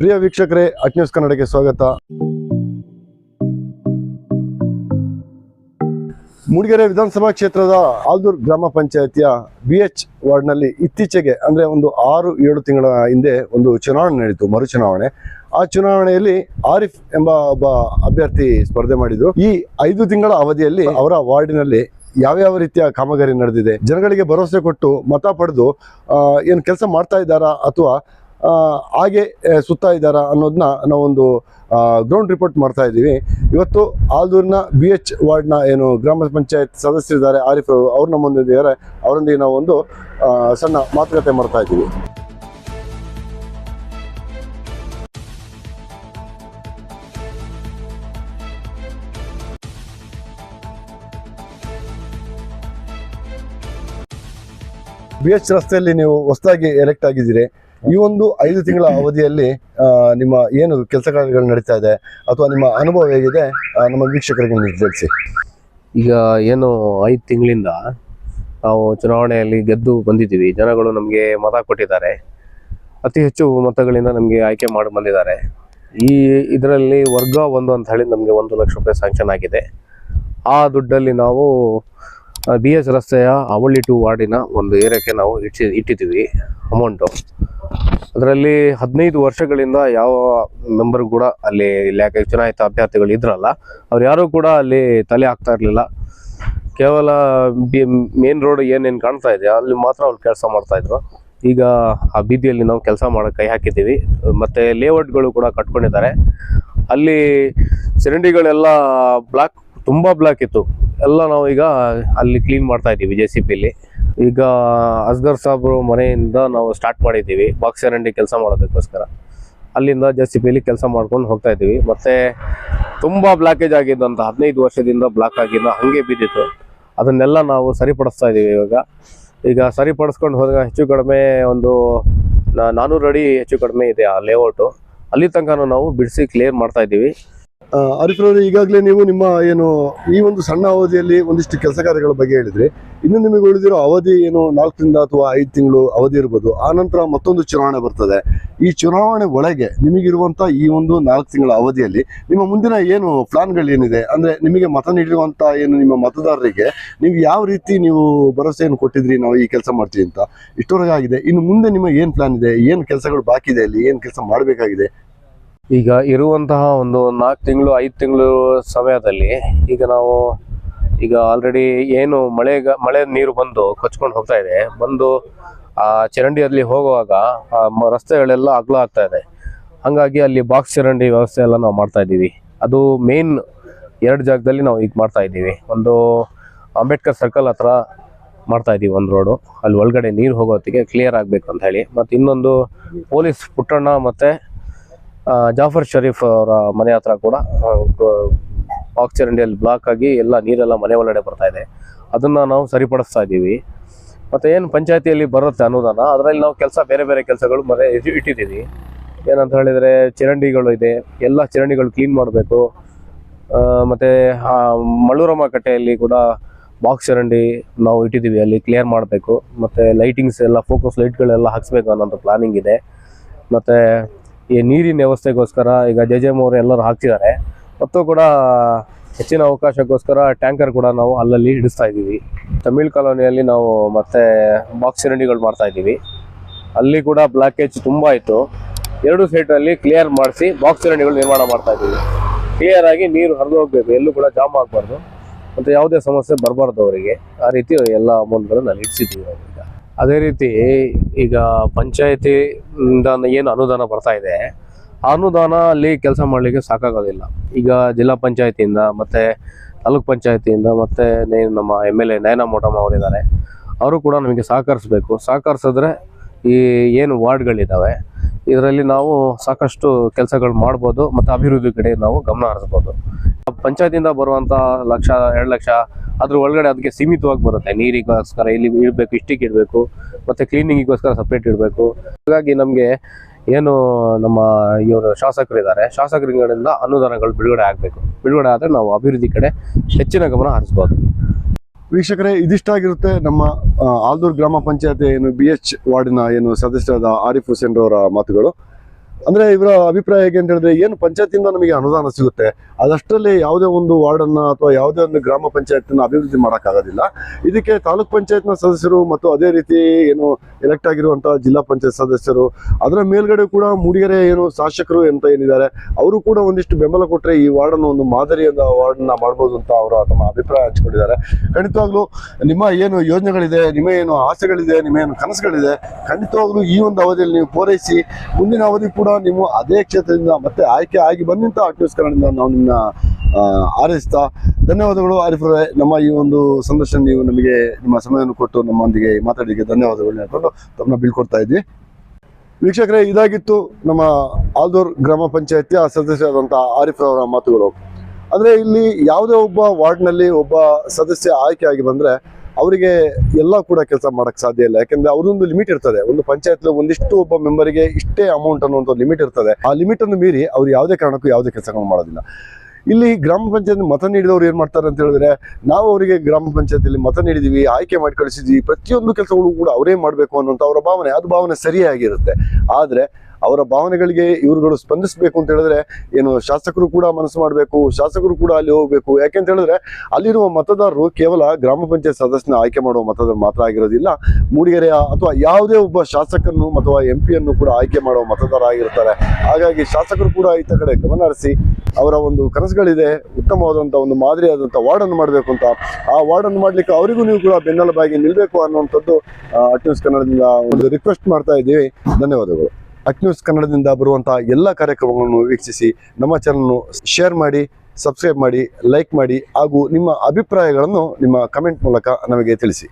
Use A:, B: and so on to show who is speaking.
A: ಪ್ರಿಯ ವೀಕ್ಷಕರೇ, at news ಕನ್ನಡಕ್ಕೆ ಸ್ವಾಗತ. ಮೂಡಿಗೆರೆ ವಿಧಾನಸಭಾ ಕ್ಷೇತ್ರದ ಆಲ್ದೂರ್ ಗ್ರಾಮ ಪಂಚಾಯತಿಯ ಬಿ ಎಚ್ ವಾರ್ಡ್ನಲ್ಲಿ ಇತ್ತೀಚೆಗೆ, ಅಂದ್ರೆ ಒಂದು ಆರು, ಏಳು ತಿಂಗಳ ಹಿಂದೆ ಒಂದು ಚುನಾವಣೆ ನಡೆಯಿತು ಮರು ಚುನಾವಣೆ ಆ ಚುನಾವಣೆಯಲ್ಲಿ ಆರಿಫ್ ಎಂಬ ಒಬ್ಬ ಅಭ್ಯರ್ಥಿ ಸ್ಪರ್ಧೆ ಮಾಡಿದ್ರು. ಈ ಐದು ತಿಂಗಳ ಅವಧಿಯಲ್ಲಿ ಅವರ ವಾರ್ಡಿನಲ್ಲಿ ಯಾವ್ಯಾವ ರೀತಿಯ ಕಾಮಗಾರಿ ನಡೆದಿದೆ, ಜನಗಳಿಗೆ ಭರವಸೆ ಕೊಟ್ಟು ಮತ ಪಡೆದು ಏನು ಕೆಲಸ ಮಾಡ್ತಾ ಇದ್ದಾರಾ ಅಥವಾ ಹಾಗೆ ಸುತ್ತ ಇದ್ದಾರಾ ಅನ್ನೋದನ್ನ ನಾವೊಂದು ಗ್ರೌಂಡ್ ರಿಪೋರ್ಟ್ ಮಾಡ್ತಾ ಇದ್ದೀವಿ. ಇವತ್ತು ಆಲ್ದೂರಿನ ಬಿ ಎಚ್ ವಾರ್ಡ್ನ ಏನು ಗ್ರಾಮ ಪಂಚಾಯತ್ ಸದಸ್ಯರಿದ್ದಾರೆ, ಆರಿಫ್ ಅವರು, ಅವ್ರು ನಮ್ಮೊಂದಿದ್ದಾರೆ ಅವರೊಂದಿಗೆ ನಾವು ಒಂದು ಸಣ್ಣ ಮಾತುಕತೆ ಮಾಡ್ತಾ ಇದ್ದೀವಿ. ಬಿ ಎಚ್ ರಸ್ತೆಯಲ್ಲಿ ನೀವು ಹೊಸದಾಗಿ ಎಲೆಕ್ಟ್ ಆಗಿದ್ದೀರಿ. ಈ ಒಂದು ಐದು ತಿಂಗಳ ಅವಧಿಯಲ್ಲಿ ನಿಮ್ಮ ಏನು ಕೆಲಸ ಕಾರ್ಯಗಳು ನಡೀತಾ ಇದೆ ಅಥವಾ ನಿಮ್ಮ ಅನುಭವ ಹೇಗಿದೆ ನಮ್ಮ ವೀಕ್ಷಕರಿಗೆ ನಿರ್ಧರಿಸಿ
B: ಈಗ ಏನು ಐದು ತಿಂಗಳಿಂದ ನಾವು ಚುನಾವಣೆಯಲ್ಲಿ ಗೆದ್ದು ಬಂದಿದ್ದೀವಿ. ಜನಗಳು ನಮಗೆ ಮತ ಕೊಟ್ಟಿದ್ದಾರೆ. ಅತಿ ಹೆಚ್ಚು ಮತಗಳಿಂದ ನಮಗೆ ಆಯ್ಕೆ ಮಾಡಿ ಬಂದಿದ್ದಾರೆ. ಈ ಇದರಲ್ಲಿ ವರ್ಗ ಒಂದು ಅಂತ ಹೇಳಿ ನಮಗೆ ಒಂದು ಲಕ್ಷ ರೂಪಾಯಿ ಸ್ಯಾಂಕ್ಷನ್ ಆಗಿದೆ. ಆ ದುಡ್ಡಲ್ಲಿ ನಾವು ಬಿ ಎಸ್ ರಸ್ತೆಯ ಅವಳಿ ಟು ವಾರ್ಡಿನ ಒಂದು ಏರಿಯಾಕ್ಕೆ ನಾವು ಇಟ್ಟಿ, ಇಟ್ಟಿದ್ದೀವಿ ಅಮೌಂಟು ಅದರಲ್ಲಿ ಹದಿನೈದು ವರ್ಷಗಳಿಂದ ಯಾವ ಮೆಂಬರ್ ಕೂಡ ಅಲ್ಲಿ ಇಲ್ಲಿ ಚುನಾಯಿತ ಅಭ್ಯರ್ಥಿಗಳು ಇದ್ರಲ್ಲ, ಅವ್ರು ಯಾರು ಕೂಡ ಅಲ್ಲಿ ತಲೆ ಹಾಕ್ತಾ ಇರಲಿಲ್ಲ. ಕೇವಲ ಮೇನ್ ರೋಡ್ ಏನೇನು ಕಾಣ್ತಾ ಇದೆ ಅಲ್ಲಿ ಮಾತ್ರ ಅವ್ರು ಕೆಲಸ ಮಾಡ್ತಾಯಿದ್ರು ಈಗ ಆ ಬೀದಿಯಲ್ಲಿ ನಾವು ಕೆಲಸ ಮಾಡೋಕೆ ಕೈ ಹಾಕಿದ್ದೀವಿ. ಮತ್ತೆ ಲೇಔಟ್ಗಳು ಕೂಡ ಕಟ್ಕೊಂಡಿದ್ದಾರೆ. ಅಲ್ಲಿ ಚರಂಡಿಗಳೆಲ್ಲ ಬ್ಲಾಕ್ ತುಂಬ ಬ್ಲಾಕ್ ಇತ್ತು. ಎಲ್ಲ ನಾವು ಈಗ ಅಲ್ಲಿ ಕ್ಲೀನ್ ಮಾಡ್ತಾ ಇದ್ದೀವಿ ಜೆ ಸಿ ಪಿಲಿ ಈಗ ಅಸ್ಗರ್ ಸಾಬ್ರು ಮನೆಯಿಂದ ನಾವು ಸ್ಟಾರ್ಟ್ ಮಾಡಿದ್ದೀವಿ. ಬಾಕ್ಸ್ ಚರಂಡಿ ಕೆಲಸ ಮಾಡೋದಕ್ಕೋಸ್ಕರ. ಅಲ್ಲಿಂದ ಜೆ ಸಿ ಪಿಲಿ ಕೆಲಸ ಮಾಡ್ಕೊಂಡು ಹೋಗ್ತಾ ಇದ್ದೀವಿ. ಮತ್ತೆ ತುಂಬಾ ಬ್ಲಾಕೇಜ್ ಆಗಿದ್ದಂತ ಹದಿನೈದು ವರ್ಷದಿಂದ ಬ್ಲಾಕ್ ಆಗಿದ್ದ ಹಂಗೆ ಬಿದ್ದಿತ್ತು. ಅದನ್ನೆಲ್ಲ ನಾವು ಸರಿಪಡಿಸ್ತಾ ಇದ್ದೀವಿ ಇವಾಗ. ಈಗ ಸರಿಪಡಿಸ್ಕೊಂಡು ಹೋದಾಗ ಹೆಚ್ಚು ಕಡಿಮೆ ಒಂದು ನಾನ್ನೂರು ಅಡಿ ಹೆಚ್ಚು ಕಡಿಮೆ ಇದೆ ಆ ಲೇಔಟು ಅಲ್ಲಿ ತನಕ ನಾವು ಬಿಡಿಸಿ ಕ್ಲಿಯರ್ ಮಾಡ್ತಾ ಇದ್ದೀವಿ.
A: ಅವರು ಈಗಾಗಲೇ ನೀವು ನಿಮ್ಮ ಏನು ಈ ಒಂದು ಸಣ್ಣ ಅವಧಿಯಲ್ಲಿ ಒಂದಿಷ್ಟು ಕೆಲಸ ಕಾರ್ಯಗಳ ಬಗ್ಗೆ ಹೇಳಿದ್ರಿ. ಇನ್ನು ನಿಮಗೆ ಉಳಿದಿರೋ ಅವಧಿ ಏನು, ನಾಲ್ಕರಿಂದ ಅಥವಾ ಐದು ತಿಂಗಳು ಅವಧಿ ಇರ್ಬೋದು. ಆನಂತರ ನಂತರ ಮತ್ತೊಂದು ಚುನಾವಣೆ ಬರ್ತದೆ. ಈ ಚುನಾವಣೆ ಒಳಗೆ ನಿಮಗಿರುವಂಥ ಈ ಒಂದು ನಾಲ್ಕು ತಿಂಗಳ ಅವಧಿಯಲ್ಲಿ ನಿಮ್ಮ ಮುಂದಿನ ಏನು ಪ್ಲಾನ್ಗಳು ಏನಿದೆ? ಅಂದ್ರೆ ನಿಮಗೆ ಮತ ನೀಡಿರುವಂತ ಏನು ನಿಮ್ಮ ಮತದಾರರಿಗೆ ನೀವು ಯಾವ ರೀತಿ ನೀವು ಭರವಸೆಯನ್ನು ಕೊಟ್ಟಿದ್ರಿ, ನಾವು ಈ ಕೆಲಸ ಮಾಡ್ತೀವಿ ಅಂತ. ಇಷ್ಟೊರೆಗಾಗಿದೆ. ಇನ್ನು ಮುಂದೆ ನಿಮ್ಮ ಏನು ಪ್ಲಾನ್ ಇದೆ? ಏನು ಕೆಲಸಗಳು ಬಾಕಿ ಇದೆ ಅಲ್ಲಿ? ಏನು ಕೆಲಸ ಮಾಡಬೇಕಾಗಿದೆ?
B: ಈಗ ಇರುವಂತಹ ಒಂದು ನಾಲ್ಕು ತಿಂಗಳು, ಐದು ತಿಂಗಳು ಸಮಯದಲ್ಲಿ ಈಗ ನಾವು ಈಗ ಆಲ್ರೆಡಿ ಏನು ಮಳೆ ಮಳೆ ನೀರು ಬಂದು ಕೊಚ್ಕೊಂಡು ಹೋಗ್ತಾ ಇದೆ. ಬಂದು ಆ ಚರಂಡಿಯಲ್ಲಿ ಹೋಗುವಾಗ ಆ ರಸ್ತೆಗಳೆಲ್ಲ ಅಗಲ ಆಗ್ತಾ ಇದೆ. ಹಂಗಾಗಿ ಅಲ್ಲಿ ಬಾಕ್ಸ್ ಚರಂಡಿ ವ್ಯವಸ್ಥೆ ಎಲ್ಲ ನಾವು ಮಾಡ್ತಾ ಇದ್ದೀವಿ. ಅದು ಮೇನ್ ಎರಡು ಜಾಗದಲ್ಲಿ ನಾವು ಈಗ ಮಾಡ್ತಾ ಇದ್ದೀವಿ. ಒಂದು ಅಂಬೇಡ್ಕರ್ ಸರ್ಕಲ್ ಹತ್ರ ಮಾಡ್ತಾ ಇದ್ದೀವಿ ಒಂದು ರೋಡು ಅಲ್ಲಿ ಒಳಗಡೆ ನೀರು ಹೋಗೋತ್ತಿಗೆ ಕ್ಲಿಯರ್ ಆಗಬೇಕು ಅಂತ ಹೇಳಿ. ಮತ್ತು ಇನ್ನೊಂದು ಪೊಲೀಸ್ ಪುಟ್ಟಣ್ಣ ಮತ್ತು ಜಾಫರ್ ಶರೀಫ್ ಅವರ ಮನೆ ಹತ್ರ ಕೂಡ ಚರಂಡಿಯಲ್ಲಿ ಬ್ಲಾಕ್ ಆಗಿ ಎಲ್ಲ ನೀರೆಲ್ಲ ಮನೆ ಒಳಗಡೆ ಬರ್ತಾ ಇದೆ. ಅದನ್ನ ನಾವು ಸರಿಪಡಿಸ್ತಾ ಇದ್ದೀವಿ. ಮತ್ತೆ ಏನು ಪಂಚಾಯತಿಯಲ್ಲಿ ಬರುತ್ತೆ ಅನುದಾನ, ಅದರಲ್ಲಿ ನಾವು ಕೆಲಸ ಬೇರೆ ಬೇರೆ ಕೆಲಸಗಳು ಮನೆ ಇಟ್ಟು- ಇಟ್ಟಿದ್ದೀವಿ. ಏನಂತ ಹೇಳಿದರೆ ಚರಂಡಿಗಳು ಇದೆ, ಎಲ್ಲ ಚರಂಡಿಗಳು ಕ್ಲೀನ್ ಮಾಡಬೇಕು. ಮತ್ತು ಮಳ್ಳೂರಮ್ಮ ಕಟ್ಟೆಯಲ್ಲಿ ಕೂಡ ಬಾಕ್ಸ್ ಚರಂಡಿ ನಾವು ಇಟ್ಟಿದ್ದೀವಿ, ಅಲ್ಲಿ ಕ್ಲಿಯರ್ ಮಾಡಬೇಕು. ಮತ್ತು ಲೈಟಿಂಗ್ಸ್ ಎಲ್ಲ ಫೋಕಸ್ ಲೈಟ್ಗಳೆಲ್ಲ ಹಾಕ್ಸ್ಬೇಕು ಅನ್ನೋಂಥ ಪ್ಲಾನಿಂಗ್ ಇದೆ. ಮತ್ತೆ ಈ ನೀರಿನ ವ್ಯವಸ್ಥೆಗೋಸ್ಕರ ಈಗ ಜೆ ಜೆ ಅವರು ಎಲ್ಲರೂ ಹಾಕ್ತಿದ್ದಾರೆ. ಮತ್ತು ಕೂಡ ಹೆಚ್ಚಿನ ಅವಕಾಶಕ್ಕೋಸ್ಕರ ಟ್ಯಾಂಕರ್ ಕೂಡ ನಾವು ಅಲ್ಲಲ್ಲಿ ಹಿಡಿಸ್ತಾ ಇದ್ದೀವಿ. ತಮಿಳ್ ಕಾಲೋನಿಯಲ್ಲಿ ನಾವು ಮತ್ತೆ ಬಾಕ್ಸ್ ಚರಂಡಿಗಳು ಮಾಡ್ತಾ ಇದ್ದೀವಿ. ಅಲ್ಲಿ ಕೂಡ ಬ್ಲಾಕೇಜ್ ತುಂಬ ಇತ್ತು. ಎರಡು ಸೈಡಲ್ಲಿ ಕ್ಲಿಯರ್ ಮಾಡಿಸಿ ಬಾಕ್ಸ್ ಚರಂಡಿಗಳು ನಿರ್ಮಾಣ ಮಾಡ್ತಾ ಇದ್ದೀವಿ. ಕ್ಲಿಯರ್ ಆಗಿ ನೀರು ಹರಿದು ಹೋಗಬೇಕು. ಎಲ್ಲೂ ಕೂಡ ಜಾಮ್ ಆಗಬಾರ್ದು. ಮತ್ತು ಯಾವುದೇ ಸಮಸ್ಯೆ ಬರಬಾರ್ದು ಅವರಿಗೆ. ಆ ರೀತಿ ಎಲ್ಲ ಅಮೌಂಟ್ಗಳನ್ನು ನಾನು ಇಡಿಸಿದ್ದೀವಿ ಅದೇ ರೀತಿ ಈಗ ಪಂಚಾಯತಿಯಿಂದ ಏನು ಅನುದಾನ ಬರ್ತಾ ಇದೆ ಅನುದಾನ ಅಲ್ಲಿ ಕೆಲಸ ಮಾಡಲಿಕ್ಕೆ ಸಾಕಾಗೋದಿಲ್ಲ. ಈಗ ಜಿಲ್ಲಾ ಪಂಚಾಯತಿಯಿಂದ ಮತ್ತೆ ತಾಲೂಕು ಪಂಚಾಯತಿಯಿಂದ ಮತ್ತೆ ನಮ್ಮ M L A Nayana Motamma ಅವರಿದ್ದಾರೆ. ಅವರು ಕೂಡ ನಮಗೆ ಸಹಕರಿಸಬೇಕು. ಸಹಕರಿಸಿದ್ರೆ ಈ ಏನು ವಾರ್ಡ್ಗಳಿದ್ದಾವೆ, ಇದರಲ್ಲಿ ನಾವು ಸಾಕಷ್ಟು ಕೆಲಸಗಳು ಮಾಡ್ಬೋದು ಮತ್ತು ಅಭಿವೃದ್ಧಿ ಕಡೆ ನಾವು ಗಮನ ಹರಿಸ್ಬೋದು. ಪಂಚಾಯತಿಯಿಂದ ಬರುವಂಥ ಲಕ್ಷ, ಎರಡು ಲಕ್ಷ ಅದ್ರ ಒಳಗಡೆ ಅದಕ್ಕೆ ಸೀಮಿತವಾಗಿ ಬರುತ್ತೆ. ನೀರಿಗೋಸ್ಕರ ಇಲ್ಲಿ ಇಡಬೇಕು, ಇಷ್ಟಿಗೆ ಇಡಬೇಕು, ಮತ್ತು ಕ್ಲೀನಿಂಗಿಗೋಸ್ಕರ ಸಪ್ರೇಟ್ ಇಡಬೇಕು. ಹಾಗಾಗಿ ನಮಗೆ ಏನು ನಮ್ಮ ಇವರು ಶಾಸಕರಿದ್ದಾರೆ. ಶಾಸಕರುಗಳಿಂದ ಅನುದಾನಗಳು ಬಿಡುಗಡೆ ಆಗಬೇಕು. ಬಿಡುಗಡೆ ಆದರೆ ನಾವು ಅಭಿವೃದ್ಧಿ ಕಡೆ ಹೆಚ್ಚಿನ ಗಮನ ಹರಿಸ್ಬೋದು.
A: ವೀಕ್ಷಕರೇ, ಇದಿಷ್ಟಾಗಿರುತ್ತೆ ನಮ್ಮ ಆಲ್ದೂರ್ ಗ್ರಾಮ ಪಂಚಾಯತ್ ಏನು ಬಿ ಎಚ್ ವಾರ್ಡಿನ ಏನು ಸದಸ್ಯರಾದ ಆರಿಫ್ ಹುಸೇನ್ ಅವರ ಮಾತುಗಳು. ಅಂದ್ರೆ ಇವರ ಅಭಿಪ್ರಾಯ ಹೇಗೆ ಅಂತ ಹೇಳಿದ್ರೆ, ಏನು ಪಂಚಾಯತಿಂದ ನಮಗೆ ಅನುದಾನ ಸಿಗುತ್ತೆ. ಅದಷ್ಟರಲ್ಲಿ ಯಾವುದೇ ಒಂದು ವಾರ್ಡನ್ನ ಅಥವಾ ಯಾವುದೇ ಒಂದು ಗ್ರಾಮ ಪಂಚಾಯತ್ನ ಅಭಿವೃದ್ಧಿ ಮಾಡೋಕ್ಕಾಗೋದಿಲ್ಲ. ಇದಕ್ಕೆ ತಾಲೂಕ್ ಪಂಚಾಯತ್ನ ಸದಸ್ಯರು ಮತ್ತು ಅದೇ ರೀತಿ ಏನು ಎಲೆಕ್ಟ್ ಆಗಿರುವಂತಹ ಜಿಲ್ಲಾ ಪಂಚಾಯತ್ ಸದಸ್ಯರು, ಅದರ ಮೇಲ್ಗಡೆ ಕೂಡ ಮೂಡಿಗೆರೆ ಏನು ಶಾಸಕರು ಅಂತ ಏನಿದ್ದಾರೆ, ಅವರು ಕೂಡ ಒಂದಿಷ್ಟು ಬೆಂಬಲ ಕೊಟ್ಟರೆ ಈ ವಾರ್ಡನ್ನು ಒಂದು ಮಾದರಿಯಾದ ವಾರ್ಡನ್ನ ಮಾಡ್ಬೋದು ಅಂತ ಅವರು ತಮ್ಮ ಅಭಿಪ್ರಾಯ ಹಂಚ್ಕೊಂಡಿದ್ದಾರೆ. ಖಂಡಿತವಾಗ್ಲೂ ನಿಮ್ಮ ಏನು ಯೋಜನೆಗಳಿದೆ, ನಿಮ್ಮ ಏನು ಆಸೆಗಳಿದೆ, ನಿಮ್ಮ ಏನು ಕನಸುಗಳಿದೆ, ಖಂಡಿತವಾಗ್ಲೂ ಈ ಒಂದು ಅವಧಿಯಲ್ಲಿ ನೀವು ಪೂರೈಸಿ, ಮುಂದಿನ ಅವಧಿ ಕೂಡ ನೀವು ಅದೇ ಕ್ಷೇತ್ರದಿಂದ ಮತ್ತೆ ಆಯ್ಕೆ ಆಗಿ ಬಂದಂತ ನ್ಯೂಸ್ ಕನ್ನಡದಿಂದ ನಾವು ನಿಮ್ಮನ್ನ ಆ, ಹಾರೈಸ್ತಾ ಧನ್ಯವಾದಗಳು ಆರಿಫ್ ನಮ್ಮ ಈ ಒಂದು ಸಂದರ್ಶನ ನೀವು ನಮಗೆ ನಿಮ್ಮ ಸಮಯವನ್ನು ಕೊಟ್ಟು ನಮ್ಮೊಂದಿಗೆ ಮಾತಾಡಲಿಕ್ಕೆ ಧನ್ಯವಾದಗಳು ಹೇಳ್ಕೊಂಡು ತಮ್ಮನ್ನ ಬೀಳ್ಕೊಡ್ತಾ ಇದ್ವಿ. ವೀಕ್ಷಕರೇ ಇದಾಗಿತ್ತು ನಮ್ಮ ಆಲ್ದೂರ್ ಗ್ರಾಮ ಪಂಚಾಯತಿಯ ಸದಸ್ಯರಾದಂತಹ ಆರಿಫ್ ಅವರ ಮಾತುಗಳು. ಅಂದ್ರೆ ಇಲ್ಲಿ ಯಾವುದೇ ಒಬ್ಬ ವಾರ್ಡ್ನಲ್ಲಿ ಒಬ್ಬ ಸದಸ್ಯ ಆಯ್ಕೆ ಆಗಿ ಬಂದ್ರೆ ಅವರಿಗೆ ಎಲ್ಲ ಕೂಡ ಕೆಲಸ ಮಾಡಕ್ ಸಾಧ್ಯ ಇಲ್ಲ. ಯಾಕಂದ್ರೆ ಅವ್ರದೊಂದು ಲಿಮಿಟ್ ಇರ್ತದೆ. ಒಂದು ಪಂಚಾಯತ್ ಒಂದಿಷ್ಟು ಒಬ್ಬ ಮೆಂಬರ್ಗೆ ಇಷ್ಟೇ ಅಮೌಂಟ್ ಅನ್ನುವಂಥ ಲಿಮಿಟ್ ಇರ್ತದೆ. ಆ ಲಿಮಿಟ್ ಅನ್ನು ಮೀರಿ ಅವ್ರು ಯಾವುದೇ ಕಾರಣಕ್ಕೂ ಯಾವುದೇ ಕೆಲಸಗಳನ್ನು ಮಾಡೋದಿಲ್ಲ. ಇಲ್ಲಿ ಗ್ರಾಮ ಪಂಚಾಯತ್ ಮತ ನೀಡಿದವರು ಏನ್ ಮಾಡ್ತಾರೆ ಅಂತ ಹೇಳಿದ್ರೆ, ನಾವು ಅವರಿಗೆ ಗ್ರಾಮ ಪಂಚಾಯತಿಯಲ್ಲಿ ಮತ ನೀಡಿದೀವಿ, ಆಯ್ಕೆ ಮಾಡಿ ಕಳಿಸಿದ್ವಿ ಪ್ರತಿಯೊಂದು ಕೆಲಸಗಳು ಕೂಡ ಅವರೇ ಮಾಡಬೇಕು ಅನ್ನುವಂಥ ಅವರ ಭಾವನೆ, ಅದು ಭಾವನೆ ಸರಿಯಾಗಿರುತ್ತೆ. ಆದ್ರೆ ಅವರ ಭಾವನೆಗಳಿಗೆ ಇವ್ರುಗಳು ಸ್ಪಂದಿಸಬೇಕು ಅಂತ ಹೇಳಿದ್ರೆ ಏನು ಶಾಸಕರು ಕೂಡ ಮನಸ್ಸು ಮಾಡಬೇಕು, ಶಾಸಕರು ಕೂಡ ಅಲ್ಲಿ ಹೋಗ್ಬೇಕು. ಯಾಕೆಂತ ಹೇಳಿದ್ರೆ ಅಲ್ಲಿರುವ ಮತದಾರರು ಕೇವಲ ಗ್ರಾಮ ಪಂಚಾಯತ್ ಸದಸ್ಯನ ಆಯ್ಕೆ ಮಾಡುವ ಮತದಾರರು ಮಾತ್ರ ಆಗಿರೋದಿಲ್ಲ. ಮೂಡಿಗೆರೆಯ ಅಥವಾ ಯಾವುದೇ ಒಬ್ಬ ಶಾಸಕನ್ನು ಅಥವಾ ಎಂ ಪಿಯನ್ನು ಕೂಡ ಆಯ್ಕೆ ಮಾಡುವ ಮತದಾರ ಆಗಿರ್ತಾರೆ. ಹಾಗಾಗಿ ಶಾಸಕರು ಕೂಡ ಈತ ಕಡೆ ಗಮನ ಹರಿಸಿ ಅವರ ಒಂದು ಕನಸುಗಳಿದೆ ಉತ್ತಮವಾದಂಥ ಒಂದು ಮಾದರಿಯಾದಂಥ ವಾರ್ಡನ್ನು ಮಾಡಬೇಕು ಅಂತ. ಆ ವಾರ್ಡನ್ನು ಮಾಡ್ಲಿಕ್ಕೆ ಅವರಿಗೂ ನೀವು ಕೂಡ ಬೆನ್ನೆಲುಬಾಗಿ ನಿಲ್ಲಬೇಕು ಅನ್ನುವಂಥದ್ದು ಅಟ್ ನ್ಯೂಸ್ ಕನ್ನಡದಿಂದ ಒಂದು ರಿಕ್ವೆಸ್ಟ್ ಮಾಡ್ತಾ ಇದ್ದೀವಿ. ಧನ್ಯವಾದಗಳು. ಅಟ್ ನ್ಯೂಸ್ ಕನ್ನಡದಿಂದ ಬರುವಂತಹ ಎಲ್ಲ ಕಾರ್ಯಕ್ರಮಗಳನ್ನು ವೀಕ್ಷಿಸಿ ನಮ್ಮ ಚಾನಲ್ನು ಶೇರ್ ಮಾಡಿ ಸಬ್ಸ್ಕ್ರೈಬ್ ಮಾಡಿ ಲೈಕ್ ಮಾಡಿ ಹಾಗೂ ನಿಮ್ಮ ಅಭಿಪ್ರಾಯಗಳನ್ನು ನಿಮ್ಮ ಕಮೆಂಟ್ ಮೂಲಕ ನಮಗೆ ತಿಳಿಸಿ.